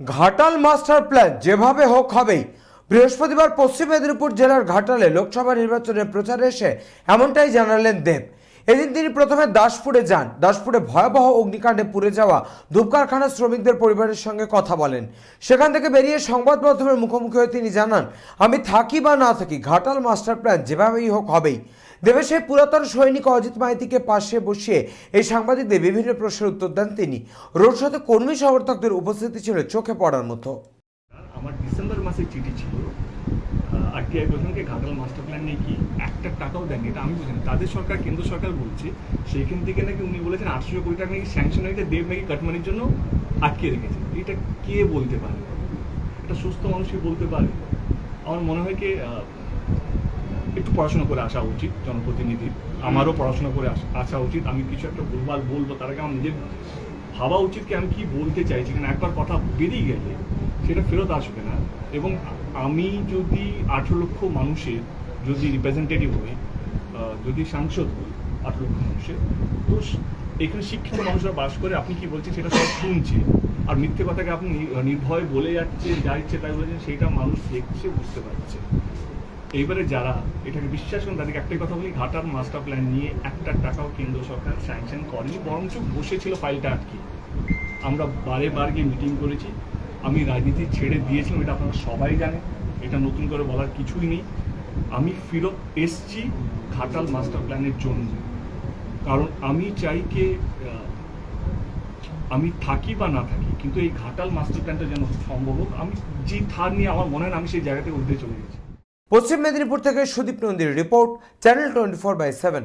Ghatal master plan যেভাবে হোক হবেই। বৃহস্পতিবার পশ্চিম মেদিনীপুর জেলার ঘাটালে লোকসভা নির্বাচনের প্রচারে এসে এমনটাই জানালেন দেব। এদিন তিনি প্রথমে দাসপুরে যান। দাসপুরে ভয়াবহ অগ্নিকাণ্ডে পুড়ে যাওয়া ধূপ কারখানার শ্রমিকদের পরিবারের সঙ্গে কথা বলেন। সেখান থেকে বেরিয়ে সংবাদ মাধ্যমের মুখোমুখি হয়ে তিনি জানান, আমি থাকি বা না থাকি, ঘাটাল মাস্টার প্ল্যান যেভাবেই হোক হবেই। দেবের সেই পুরাতন সৈনিক অজিত মাইতিকে পাশে বসিয়ে এই সাংবাদিকদের বিভিন্ন প্রশ্নের উত্তর দেন তিনি। রোড শোতে কর্মী সমর্থকদের উপস্থিতি ছিল চোখে পড়ার মতো। আমার ডিসেম্বর মাসে চিঠি ছিল। আরটিআই প্রধানকে ঘাটাল মাস্টার প্ল্যান নিয়ে কি একটা টাকাও দেননি? এটা আমি বুঝিনি। তাদের সরকার, কেন্দ্র সরকার বলছে, সেইখান থেকে নাকি উনি বলেছেন আটশো কোটি টাকা নাকি স্যাংশন হয়েছে, দেব নাকি কাটমানির জন্য আটকে রেখেছে। এটা কে বলতে পারে? একটা সুস্থ মানুষই বলতে পারে। আমার মনে হয় কি একটু পড়াশোনা করে আসা উচিত জনপ্রতিনিধির আমারও পড়াশোনা করে আস- আসা উচিত। আমি কিছু একটা ভুলভাল বলব, তার আগে আমার নিজের ভাবা উচিত কি আমি কি বলতে চাইছি। কারণ একবার কথা বেরিয়ে গেলে সেটা ফেরত আসবে না। এবং আমি যদি আঠেরো লক্ষ মানুষের যদি রিপ্রেজেন্টেটিভ হই যদি সাংসদ হই আঠেরো লক্ষ মানুষের, তো এখানে শিক্ষিত মানুষরা বাস করে, আপনি কি বলছেন সেটা সব শুনছে? আর মিথ্যে কথাকে আপনি নির্ভয়ে বলে যাচ্ছে, যা ইচ্ছে তাই বলেছেন সেটা মানুষ দেখছে, বুঝতে পারছে। এইবারে যারা এটাকে বিশ্বাস করেন, তাদেরকে একটাই কথা বলি, ঘাটার মাস্টার প্ল্যান নিয়ে একটা টাকাও কেন্দ্র সরকার স্যাংশন করেনি, বরঞ্চ বসেছিল ফাইলটা আটকে। আমরা বারে বার গিয়ে মিটিং করেছি আমি রাজনীতি ছেড়ে দিয়েছিলাম, এটা আপনারা সবাই জানেন, এটা নতুন করে বলার কিছুই নেই। আমি ফিরত এসছি ঘাটাল মাস্টার প্ল্যানের জন্য। কারণ আমি চাই কে আমি থাকি বা না থাকি, কিন্তু এই ঘাটাল মাস্টার প্ল্যানটা যেন সম্ভব হোক, আমি যে ধার নিয়ে আমার মনে হয় আমি সেই জায়গা থেকে উঠতে চলে গেছি। পশ্চিম মেদিনীপুর থেকে Sudip নন্দীর report channel twenty four by seven